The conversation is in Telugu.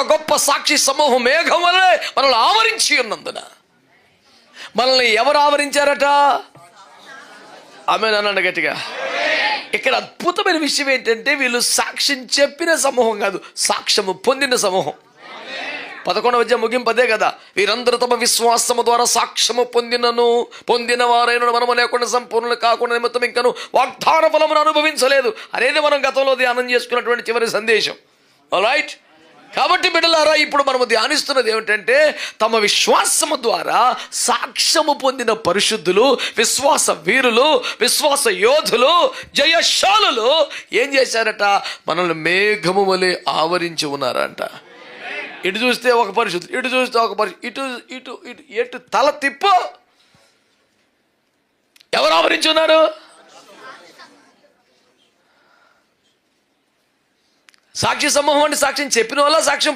గొప్ప సాక్షి సమూహం మేఘం వల్లే మనల్ని ఆవరించి ఉన్నందున. మనల్ని ఎవరు ఆవరించారట? ఆమె అన్నాడు గట్టిగా. ఇక్కడ అద్భుతమైన విషయం ఏంటంటే వీళ్ళు సాక్ష్యం చెప్పిన సమూహం కాదు సాక్ష్యము పొందిన సమూహం. పదకొండవ విద్య ముగింపు అదే కదా. వీరందరూ తమ విశ్వాసము ద్వారా సాక్ష్యము పొందినను పొందిన వారైన మనము లేకుండా సంపూర్ణ కాకుండా నిమిత్తం ఇంకను వాగ్దాన ఫలమును అనుభవించలేదు. అనేది మనం గతంలో ధ్యానం చేసుకున్నటువంటి చివరి సందేశం. రైట్ కాబట్టి బిడ్డలారా ఇప్పుడు మనము ధ్యానిస్తున్నది ఏమిటంటే తమ విశ్వాసము ద్వారా సాక్ష్యము పొందిన పరిశుద్ధులు విశ్వాస వీరులు విశ్వాస యోధులు జయశాలులు ఏం చేశారట? మనల్ని మేఘము వలె ఆవరించి ఉన్నారంట. ఇటు చూస్తే ఒక పరిశుద్ధి ఇటు చూస్తే ఒక పరిశుద్ధి ఇటు ఇటు ఇటు ఎటు తల తిప్పు. ఎవరు ఆవరించి ఉన్నారు? సాక్షి సమూహం అంటే సాక్ష్యం చెప్పిన వాళ్ళ సాక్ష్యం